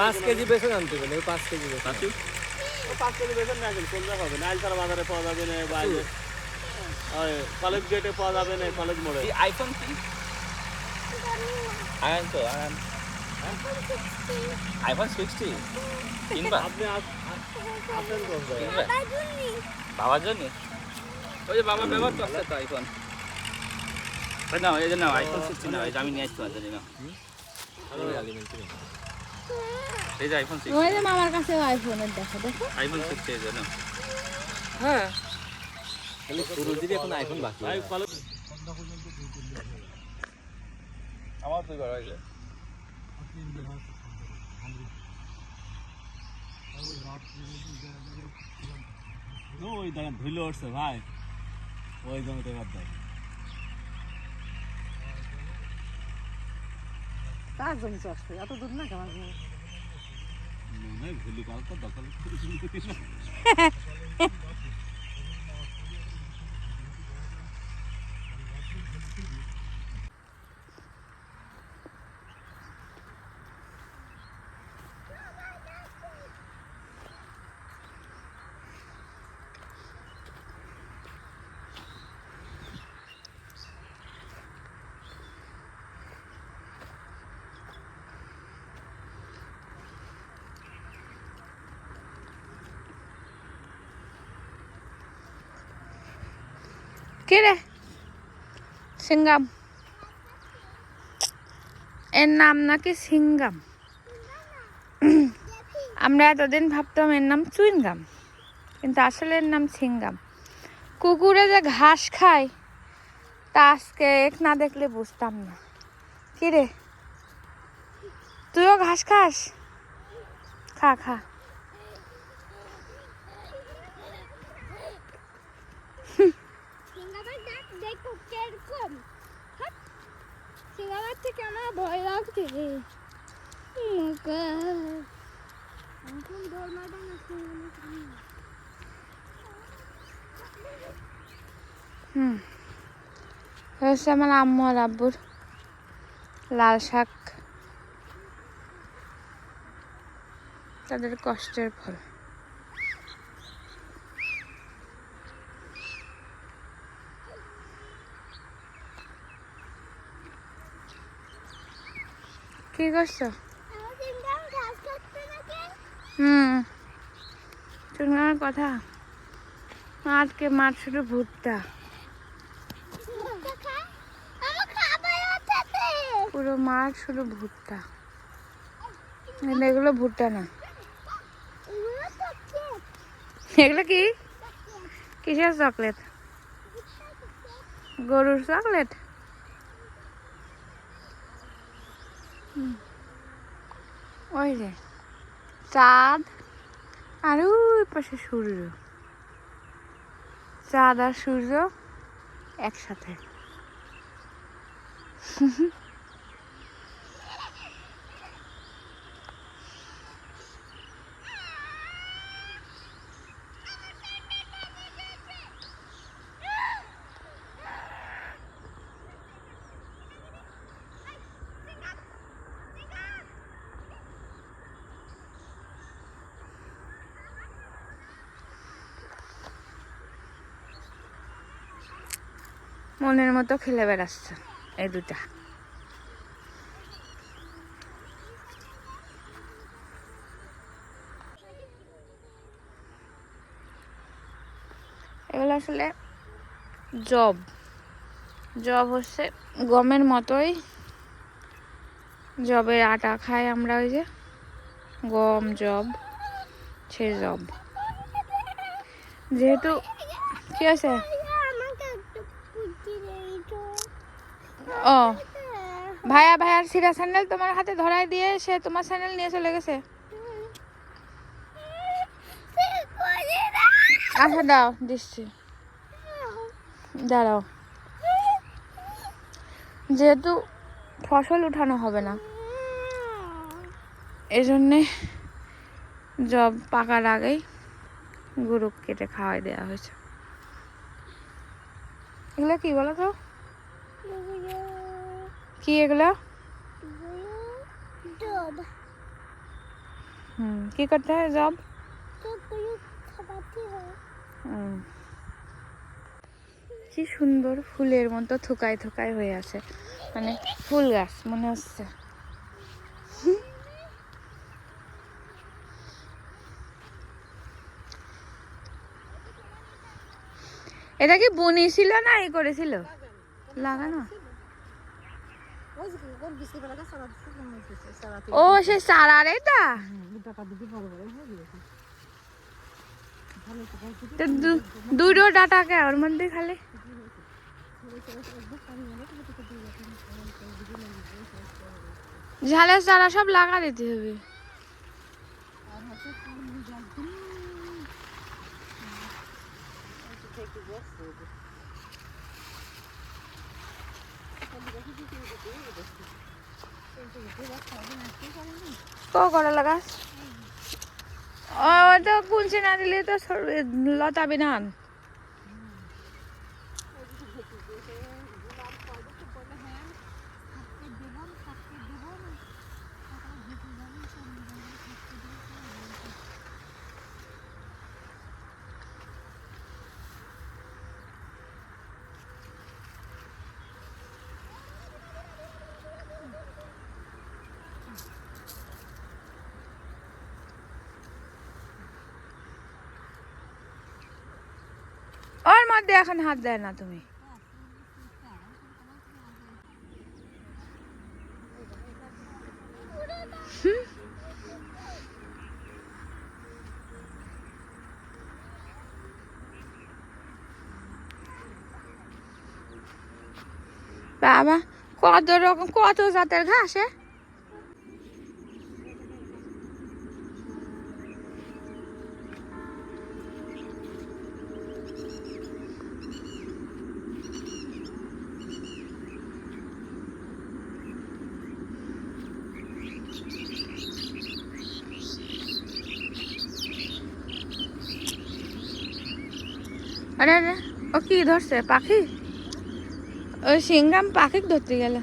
পাঁচ কেজি বেসন আনতে বলে পাঁচ কেজি বেসন ও পাঁচ কেজি বেতন না কোনটা পাবে না। আইসার বাজারে পাওয়া যাবে না বা কলেজ গেটে পাওয়া যাবে না কলেজ মোড়ে। আইফোন কি? আয়ান তো আয়ান। IPhone sixty? কিনবা? আপনি কোথায়? বাবার জন্য? ওই যে বাবা ব্যবহার করছে তো আইফোন না এই যে না আইফোন সিক্সটি না এই যে আমি নিয়ে আসতে পারছি না এই যে আইফোন ওই যে মামার কাছে আইফোনের দেখো দেখো। আইফোন সিক্সটি এই যে না হ্যাঁ। সুরজির এখন আইফোন বাকি ভাই কলেজ আমার দুইবার হয়েছে ওই দেখেন ধুলে উঠছে ভাই। ওই জমিতে বাদ দেয়। কার জমি চাষবে এত দূর না কেমন মনে হয় ভুলি কালকে দখল কে রে সিঙ্গাম এর নাম নাকি সিঙ্গাম আমরা এতদিন ভাবতাম এর নাম চুইনগাম কিন্তু আসলে এর নাম সিঙ্গাম কুকুরে যে ঘাস খায় তা আজকে এক না দেখলে বুঝতাম না রে তুইও ঘাস খাস খা খা সিঙ্গাবার দাঁত দেখো হাট। থেকে আমার ভয় লাগছে হচ্ছে আমার আম্মু আর আব্বুর লাল শাক। তাদের কষ্টের ফল। কি করছ? হুম। চুনগামের কথা। আজকে মাঠ শুধু ভুট্টা। পুরো মাঠ শুধু ভুট্টা। এগুলো ভুট্টা না। এগুলো কি? কিসের চকলেট? গরুর চকলেট? ওই যে চাঁদ আর ওই পাশে সূর্য। চাঁদ আর সূর্য একসাথে। মনের মতো খেলে বেড়াচ্ছে, এই দুটা এগুলো আসলে জব। জব হচ্ছে গমের মতোই জবের আটা খাই আমরা ওই যে, গম জব, সে জব। যেহেতু কি আছে ও। ভাইয়া, ভাইয়ার সিরা স্যান্ডেল তোমার হাতে ধরাই দিয়ে সে তোমার স্যান্ডেল নিয়ে চলে গেছে। আচ্ছা দাও, দিচ্ছি। দাঁড়াও। যেহেতু ফসল উঠানো হবে না এই জন্যে জব পাকার আগেই গরু কেটে খাওয়াই দেওয়া হয়েছে। এগুলো কি বলো তো? কি এগুলো? হুম, কি করতে হয় জব। কি সুন্দর ফুলের মতো থুকায় থুকায় হয়ে আছে। মানে ফুল গাছ, মনে হচ্ছে। এটা কি বনিয়েছিল না এই করেছিল? লাগানো? ও সে সারার এটা? দুটো ডাটাকে ওর মধ্যে খালি? ঝালের চারা সব লাগা দিতে হবে। ক করা লাগাস ও তো কুলছে না দিলে তো লতাবি না। ওর মধ্যে এখন হাত দেয় না তুমি? বাবা কত রকম কত জাতের ঘাস আরে আরে ও কি ধরছে? পাখি? ওই সিংগাম পাখি ধরতে গেল।